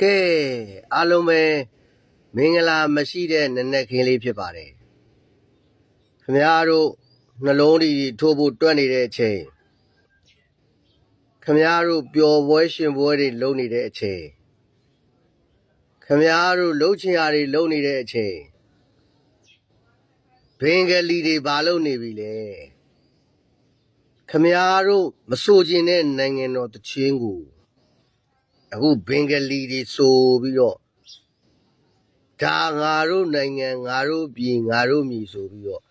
ကဲအားလုံးပဲမင်္ဂလာမရှိတဲ့နနက်ခင်းလေးဖြစ်ပါတယ်ခမည်းတော်နှလုံးတွေထိုးဖို့တွက်နေတဲ့အချိန်ခမည်းတော်ပျော်ပွဲရှင်ပွဲတွေလုပ်နေတဲ့အချိန်ခမည်းတော်လှုပ်ချင်ရာတွေလုပ်နေတဲ့အချိန်ဘင်္ဂလီတွေဘာလုပ်နေပြီလဲခမည်းတော်မဆိုချင်တဲ့နိုင်ငံတော်တချင်းကို အခုဘင်္ဂလီတွေဆိုပြီးတော့ဒါငါတို့နိုင်ငံငါတို့ပြည်ငါတို့မြည်ဆိုပြီးတော့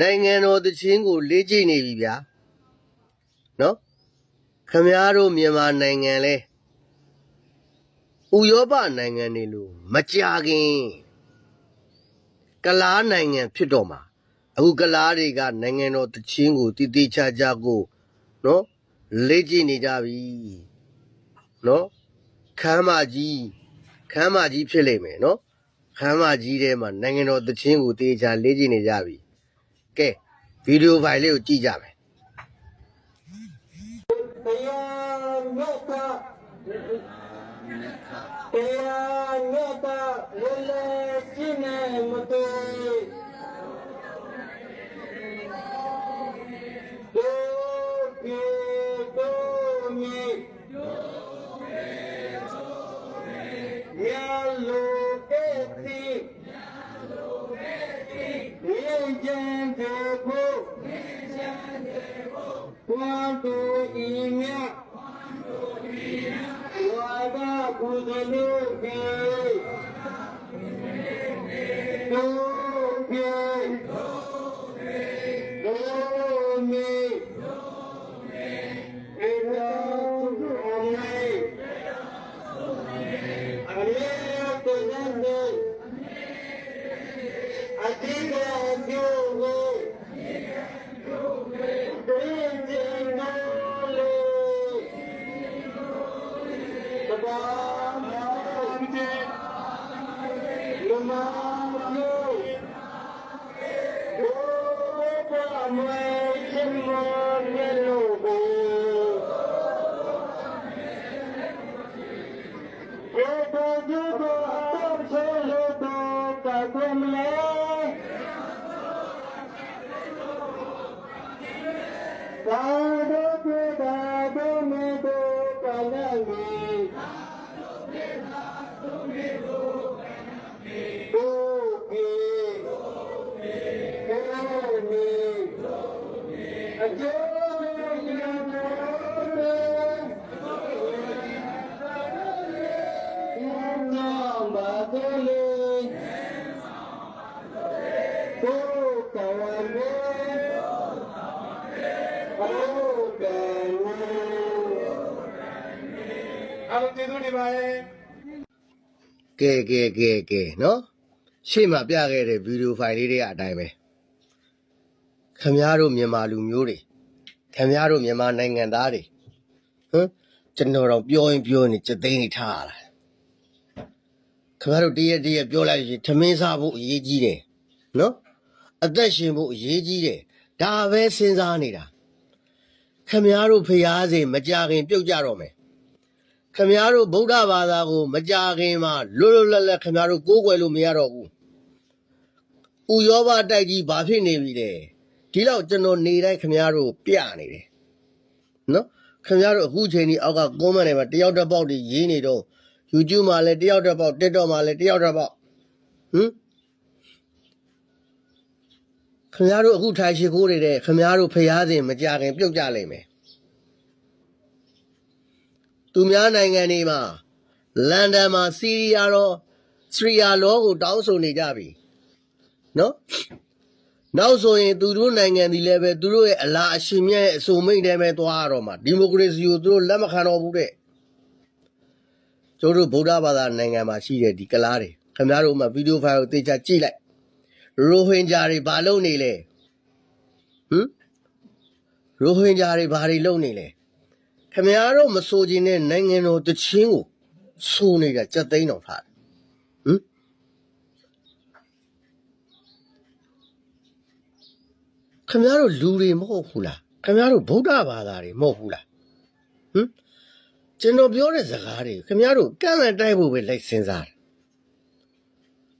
နိုင်ငံတော်တချင်းကို လေ့ကျင့်နေပြီဗျာနော်ခမည်းတော်မြန်မာနိုင်ငံလဲဥရောပနိုင်ငံတွေလို့မကြခင်ကလားနိုင်ငံဖြစ်တော့မှာအခုကလားတွေကနိုင်ငံတော်တချင်းကိုတည်တည်ချာချာကိုနော်လေ့ကျင့်နေကြပြီနော် ခမ်းမကြီးခမ်းမကြီးဖြစ်လိမ့်မယ်နော်ခမ်းမကြီးထဲမှာနိုင်ငံတော်သချင်းကိုတေချာလေ့ကျင့်နေကြပြီကဲဗီဒီယိုဖိုင်လေးကိုကြည့်ကြမယ်တရားမြတ်တာတရားမြတ်တာဝလရှင်းနေမတူဒုကေဒု Boom. Yeah. သာဓုပြေသာဓုမေတုကလဝေသာဓုပြေသာဓုမေတုကလဝေဒုကေဒုကေဒေမေဒုကေအကျိုးမေယံတောတေဒုကေသာဓုမေယံနာမတေလေဒုကဝမေ ဟုတ်တယ် အားလုံးကျေးဇူးတင်ပါတယ်ကဲကဲကဲကဲနော်ရှေ့မှာပြခဲ့တဲ့ဗီဒီယိုဖိုင်လေးတွေကအတိုင်းပဲခမည်းတော်မြန်မာလူမျိုးတွေခမည်းတော်မြန်မာနိုင်ငံသားတွေဟမ်ကျွန်တော်တော့ပြောရင်ပြောရင်စက်သိန်းနေထားရတာခမည်းတော်တရက်တရက်ပြောလိုက်ရင်ထမင်းစားဖို့အရေးကြီးတယ်နော် အသက်ရှင်ဖို့အရေးကြီးတယ်ဒါပဲစဉ်းစားနေတာခမည်းတော်ဖျားစေမကြခင်ပြုတ်ကြတော့မယ်ခမည်းတော်ဗုဒ္ဓဘာသာကို မကြခင်မှာလွတ်လွတ်လပ်လပ်ခမည်းတော်ကိုးကွယ်လို့မရတော့ဘူးဥယောဘတိုက်ကြီးဘာဖြစ်နေပြီလဲဒီလောက်ကျွန်တော်နေတိုင်းခမည်းတော်ပြနေတယ်နော်ခမည်းတော်အခုချိန်ကြီးအောက်ကကွန်မန့်တွေမှာတယောက်တစ်ပေါက်တွေရေးနေတော့ YouTube မှာလည်းတယောက်တစ်ပေါက် TikTok မှာလည်းတယောက်တစ်ပေါက်ဟမ် ခမည်းတော်အခုထိုင်ရှိခိုးနေတဲ့ခမည်းတော်ဖျားစဉ်မကြခင်ပြုတ်ကြလိမ့်မယ်သူများနိုင်ငံတွေမှာလန်ဒန်မှာစီးရီးယားတော့စရီယာလောကိုတောင်းဆိုနေကြပြီနော်နောက်ဆိုရင်သူတို့နိုင်ငံဒီလည်းပဲသူတို့ရဲ့အလားအရှင်မြတ်ရဲ့အစုံမိတ်တဲပဲသွားရတော့မှာဒီမိုကရေစီကိုသူတို့လက်မခံတော့ဘူးတဲ့ကျိုးတို့ဗုဒ္ဓဘာသာနိုင်ငံမှာရှိတဲ့ဒီကလားတွေခင်ဗျားတို့မှဗီဒီယိုဖိုင်ကိုတေချာကြည့်လိုက် ရိုဟင်ဂျာတွေဘာလုပ်နေလဲဟမ်ရိုဟင်ဂျာတွေဘာတွေလုပ်နေလဲခမရတော့မဆိုခြင်းနဲ့နိုင်ငံတော်တချင်းကိုဆိုနေတာကြက်သိန်းတော်ထားတယ်ဟမ်ခမရတော့လူတွေမဟုတ်ဘူးလားခမရတော့ဗုဒ္ဓဘာသာတွေမဟုတ်ဘူးလားဟမ်ကျွန်တော်ပြောတဲ့စကားတွေခင်ဗျားတို့ကန့်လန့်တိုက်ဖို့ပဲလိုက်စဉ်းစားတယ်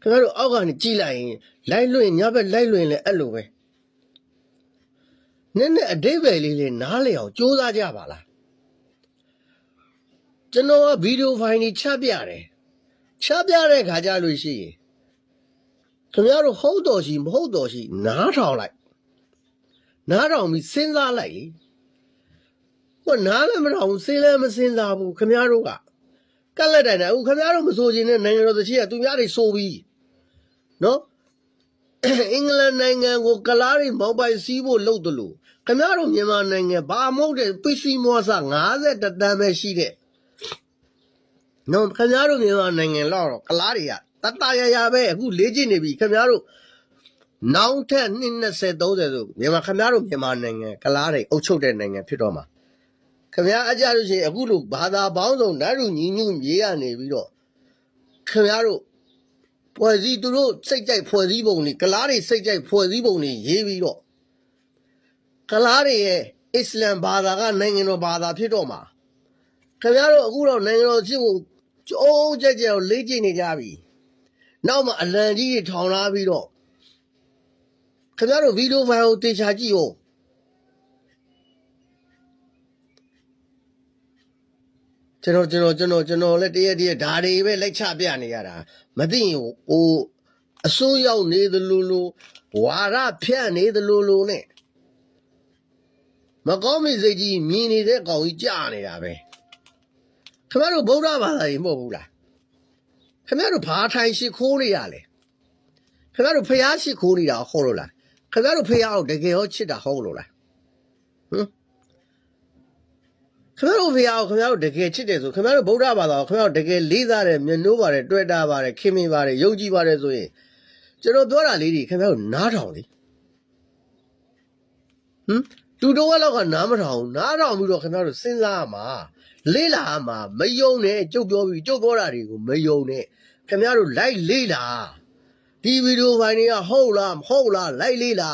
ခင်ဗျားတို့အောက်ကနေကြည်လိုက်ရင်လိုက်လွင့်ညဘက်လိုက်လွင့်လဲအဲ့လိုပဲနည်းနည်းအတိတ်ပဲလေးလေးနားလည်အောင်ကြိုးစားကြပါလားကျွန်တော်ကဗီဒီယိုဖိုင်ကြီးချပြတယ်ချပြတဲ့ခါကြလို့ရှိရင်ခင်ဗျားတို့ဟုတ်တော်ရှိမဟုတ်တော်ရှိနားထောင်လိုက်နားထောင်ပြီးစဉ်းစားလိုက်လေဟိုနားလည်းမထောင်ဘူးစေးလည်းမစင်စားဘူးခမရတို့ကကက်လက်တိုင်တယ်အခုခမရတို့မစိုးခြင်းနဲ့နိုင်ငံတော်တချီကသူများတွေစိုးပြီး နော်အင်္ဂလန်နိုင်ငံကိုကလားတွေမောက်ပိုင်စီးဖို့လုပ်တယ်လို့ခမရတို့မြန်မာနိုင်ငံဘာမဟုတ်တဲ့ပစ္စည်းမွားစား50တန်းပဲရှိတဲ့နော်ခမရတို့မြန်မာနိုင်ငံလောက်တော့ကလားတွေကတတရရပဲအခုလေးကျင်နေပြီခမရတို့နောက်ထပ်2 20 30ဆိုမြန်မာခမရတို့မြန်မာနိုင်ငံကလားတွေအုပ်ချုပ်တဲ့နိုင်ငံဖြစ်တော့မှာခင်ဗျားအကြလို့ရှိရင်အခုလိုဘာသာပေါင်းစုံဓာတ်လူညီညွတ်မြေးရနေပြီးတော့ခင်ဗျားတို့ ဖွဲ့စည်းသူတို့စိတ်ကြိုက်ဖွဲ့စည်းပုံတွေကလားတွေစိတ်ကြိုက်ဖွဲ့စည်းပုံတွေရေးပြီးတော့ကလားတွေရဲ့အစ္စလမ်ဘာသာကနိုင်ငံတော်ဘာသာဖြစ်တော့မှာခင်ဗျားတို့အခုတော့နိုင်ငံတော်ဖြစ်ဖို့ကြိုးကြက်ကြက်ကိုလေးကျင့်နေကြပြီနောက်မှအလံကြီးတွေထောင်လာပြီးတော့ခင်ဗျားတို့ဗီဒီယိုဖိုင်ကိုတေချာကြည့်အော ကျွန်တော်ကျွန်တော်ကျွန်တော်ကျွန်တော်လည်းတရက်တရက်ဓာတွေပဲလိုက်ချပြနေရတာမသိရင်ဟိုအစိုးရောက်နေသလိုလိုဝါရဖြန့်နေသလိုလိုနဲ့မကောင်းမိစိတ်ကြီးမြင်နေတဲ့ကောင်ကြီးကြာနေတာပဲခင်ဗျားတို့ဗုဒ္ဓဘာသာကြီးမဟုတ်ဘူးလားခင်ဗျားတို့ဘာထိုင်ရှိခိုးနေရလဲခင်ဗျားတို့ဖျားရှိခိုးနေတာဟုတ်လို့လားခင်ဗျားတို့ဖျားကိုတကယ်ရောချစ်တာဟုတ်လို့လားဟမ် ခင်ဗျားတို့ဖေအောင်ခင်ဗျားတို့တကယ်ချစ်တယ်ဆိုခင်ဗျားတို့ဗုဒ္ဓဘာသာကိုခင်ဗျားတို့တကယ်လေးစားတယ်မျက်နှိုးပါတယ်တွေ့တာပါတယ်ခင်မင်ပါတယ်ယုံကြည်ပါတယ်ဆိုရင်ကျွန်တော်ပြောတာလေးတွေခင်ဗျားတို့နားထောင်လေဟမ်တူတော်ကလောက်ကနားမထောင်ဘူးနားထောင်ပြီးတော့ခင်ဗျားတို့စဉ်းစားရမှာလေးလာရမှာမယုံနဲ့ကြုတ်ပြောပြီးကြုတ်ပြောတာတွေကိုမယုံနဲ့ခင်ဗျားတို့လိုက်လေးလာဒီဗီဒီယိုဖိုင်တွေကဟုတ်လားမဟုတ်လားလိုက်လေးလာ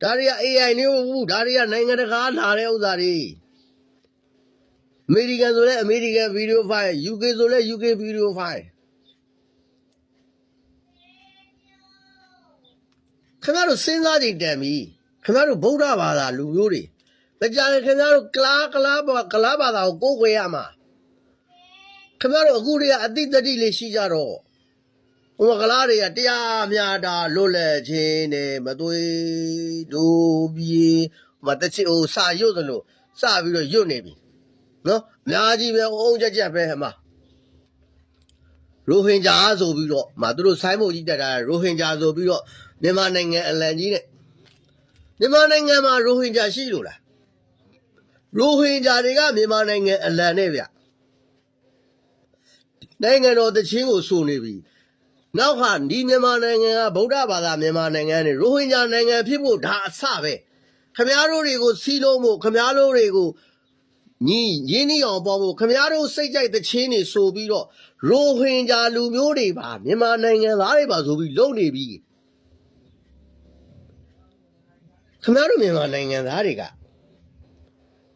ဒါတွေက AI နေဘူးဒါတွေကနိုင်ငံတကာလာတဲ့ဥစ္စာတွေ အမေရိကန်ဆိုလဲအမေရိကန်ဗီဒီယိုဖိုင် UK ဆိုလဲ UK ဗီဒီယိုဖိုင်ခင်ဗျားတို့စဉ်းစားကြည့်တန်ပြီခင်ဗျားတို့ဗုဒ္ဓဘာသာလူမျိုးတွေမကြရင်ခင်ဗျားတို့ကလားကလားဘာကလားဘာသာကိုကိုယ်ွယ်ရမှာခင်ဗျားတို့အခုတည်းကအတိတ်တတိလေးရှိကြတော့ဟိုကလားတွေကတရားများတာလွတ်လပ်ခြင်းနဲ့မသွေးဒိုးပြေမတချစ်ဟိုစာရွတ်သလိုစပြီးတော့ရွတ်နေပြီ နော်အများကြီးပဲအုံကြက်ကြက်ပဲဟဲ့မှာရိုဟင်ဂျာဆိုပြီးတော့မသူတို့ဆိုင်းမုတ်ကြီးတက်တာရိုဟင်ဂျာဆိုပြီးတော့မြန်မာနိုင်ငံအလံကြီးနဲ့မြန်မာနိုင်ငံမှာရိုဟင်ဂျာရှိလို့လားရိုဟင်ဂျာတွေကမြန်မာနိုင်ငံအလံနဲ့ဗျနိုင်ငံတော်တချင်းကိုစိုးနေပြီနောက်ခါဒီမြန်မာနိုင်ငံကဗုဒ္ဓဘာသာမြန်မာနိုင်ငံနဲ့ရိုဟင်ဂျာနိုင်ငံဖြစ်ဖို့ဒါအစပဲခမားတို့တွေကိုစီးလုံးဖို့ခမားတို့တွေကို ညီရင်းနှီးအောင်ပေါ့ဖို့ခမည်းတော်စိတ်ကြိုက်တဲ့ချင်းတွေဆိုပြီးတော့ရိုဟင်ဂျာလူမျိုးတွေပါမြန်မာနိုင်ငံသားတွေပါဆိုပြီးလုံနေပြီခမည်းတော်မြန်မာနိုင်ငံသားတွေက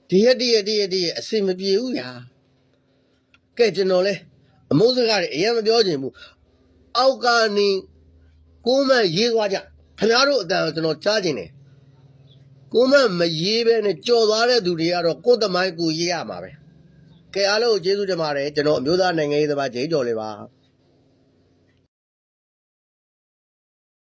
ဒီရက်တည်းရက်တည်းရက်တည်းအစင်မပြေဘူးညာကဲကျွန်တော်လဲအမိုးစကားတွေအရင်မပြောချင်ဘူးအောက်ကနေကိုမန့်ရေးသွားကြခမည်းတော်အတန်ကိုကျွန်တော်ကြားချင်တယ် ကိုမမရေးပဲနဲ့ကြော်သွားတဲ့သူတွေကတော့ကိုယ်သမိုင်းကိုရေးရမှာပဲကဲအားလုံးကိုကျေးဇူးတင်ပါတယ်ကျွန်တော်အမျိုးသားနိုင်ငံရေးသမားဂျိမ်းကျော်လေးပါ